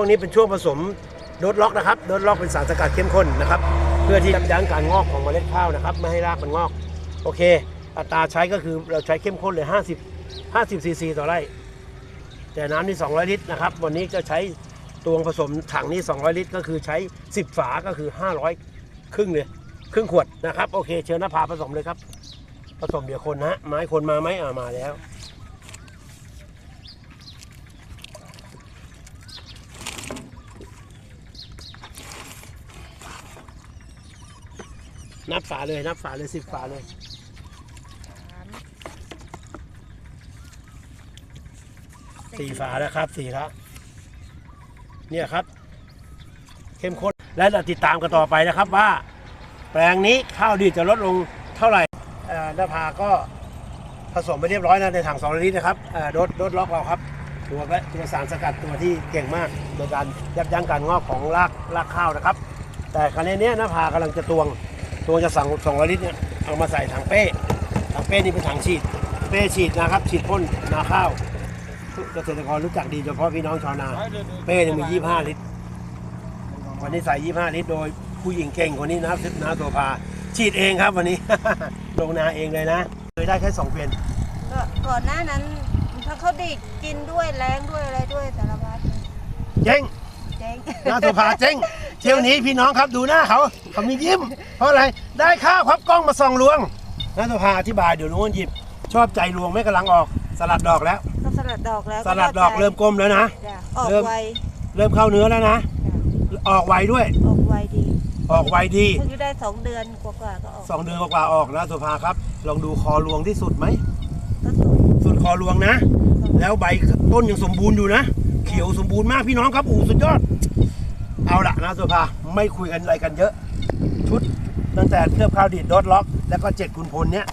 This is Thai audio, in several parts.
ช่วงนี้เป็นช่วงผสมโดดล็อกนะครับโดดล็อกเป็นสารสกัดเข้มข้นนะครับ เพื่อที่จะยั้งการงอกของเมล็ดข้าวนะครับ ไม่ให้รากมันงอก โอเค อัตราใช้ก็คือเราใช้เข้มข้นเลย 50 50ซีซีต่อไร่ แต่น้ำนี่ 200 ลิตรนะครับ วันนี้ก็ใช้ตวงผสมถังนี่200 ลิตร ก็คือใช้ 10 ฝาก็คือ 500 ครึ่งเลย ครึ่งขวดนะครับ โอเค เชิญนภาผสมเลยครับ ผสมเดี๋ยวคนนะไม้คนมาไหมอ่ามาแล้ว นับฝาเลยนับฝาเลยสิบฝาเลยสี่ฝาแล้วครับสี่แล้วเนี่ยครับ เข้มข้นและเราติดตามกันต่อไปนะครับว่า แปลงนี้ข้าวดีจะลดลงเท่าไหร่เอ่อนภาก็ผสมไปเรียบร้อยนะในถัง2ลิตรนะครับเอ่อโดดโดดล็อกเราครับตัวและตัวสารสกัดตัวที่เก่งมากในการยับยั้งการงอกของรากรากข้าวนะครับ แต่คราวนี้เนี้ยนภากำลังจะตวง ตวงจะสั่ง2ลิตรเนี่ยเอามาใส่ถังเป้ถังเป้นี่เป็นถังฉีด เป้ฉีดนะครับ ฉีดพ่นนาข้าวเกษตรกรรู้จักดีเฉพาะพี่น้องชาวนา เป้เนี่ยมี 25 ลิตร วันนี้ใส่ 25 ลิตร โดยผู้หญิงเก่งคนนี้นะครับนาโซภาฉีดเองครับวันนี้ ลงนาเองเลยนะ เคยได้แค่2เป็นก็ก่อนหน้านั้นถ้าเขาดีดกินด้วยแรงด้วยอะไรด้วยสารพัดเจ๊งเจ๊งนาโซภาเจ๊ง เที่ยวนี้พี่น้องครับดูหน้าเขาเขามียิ้ม เพราะอะไรได้ข้าวพับกล้องมาส่องลวงนาโซภาอธิบายเดี๋ยวนู้นหยิบ ชอบใจลวงไม่กำลังออกสลัดดอกแล้ว ก็สลัดดอกแล้วสลัดดอกเริ่มกลมแล้วนะจ้ะออกเริ่มไวเริ่มเข้าเนื้อแล้วนะจ้ะออกไวด้วย ออกไวดีออกไวดีเพิ่งจะได้สองเดือนกว่าๆก็ออกสองเดือนกว่าๆออกนะโซภาครับ ลองดูคอรวงที่สุดไหมก็สวยสุดคอรวงนะ แล้วใบต้นยังสมบูรณ์อยู่นะ เขียวสมบูรณ์มากพี่น้องครับอู้สุดยอด เอาละนะโซภาไม่คุยกันอะไรกันเยอะ ชุดตั้งแต่เคลือบข้าวดีดดอทล็อก แล้วก็เจ็ดคุณพลเนี้ย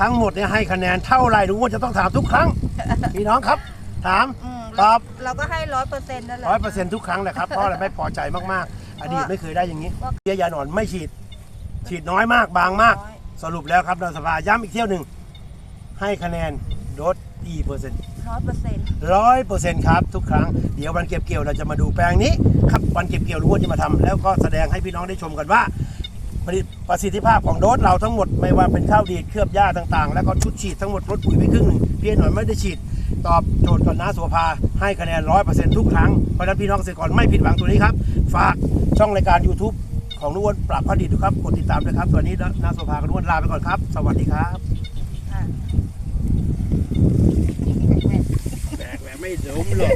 ทั้งหมดเนี่ยให้คะแนนเท่าไหร่ลุงว่าจะต้องถามทุกครั้ง พี่น้องครับ ถาม อืมตอบ เราก็ให้ร้อยเปอร์เซ็นต์นั่นแหละ ร้อยเปอร์เซ็นต์ทุกครั้งนะครับ เพราะอะไรไม่พอใจมากๆ อดีตไม่เคยได้อย่างนี้ว่า เบี้ยยาหนอนไม่ฉีด ฉีดน้อยมากบางมาก น้อย สรุปแล้วครับเราสภาย้ำอีกเที่ยวหนึ่งให้คะแนน โดสกี่เปอร์เซ็นต์ร้อยเปอร์เซ็นต์ร้อยเปอร์เซ็นต์ครับทุกครั้งเดี๋ยววันเก็บเกี่ยวเราจะมาดูแปลงนี้ครับวันเก็บเกี่ยวรู้ว่าจะมาทำแล้วก็แสดงให้พี่น้องได้ชมกันว่าประสิทธิประสิทธิภาพของโดสเราทั้งหมดไม่ว่าเป็นข้าวดีดเคลือบหญ้าต่างๆ แล้วก็ชุดฉีดทั้งหมดลดปุ๋ยไปครึ่งหนึ่งพี่หน่อยไม่ได้ฉีด ตอบโจทย์ก่อนนะสุภาให้คะแนนร้อยเปอร์เซ็นต์ทุกครั้งเพราะฉะนั้นพี่น้องเกษตรกรไม่ผิดหวังตัวนี้ครับ ฝากช่องรายการ YouTube ของนุวนปรับผลิตด้วยครับ กดติดตามด้วยครับ ตัวนี้นาสุภากับนุวนลาไปก่อนครับ สวัสดีครับ ค่ะแ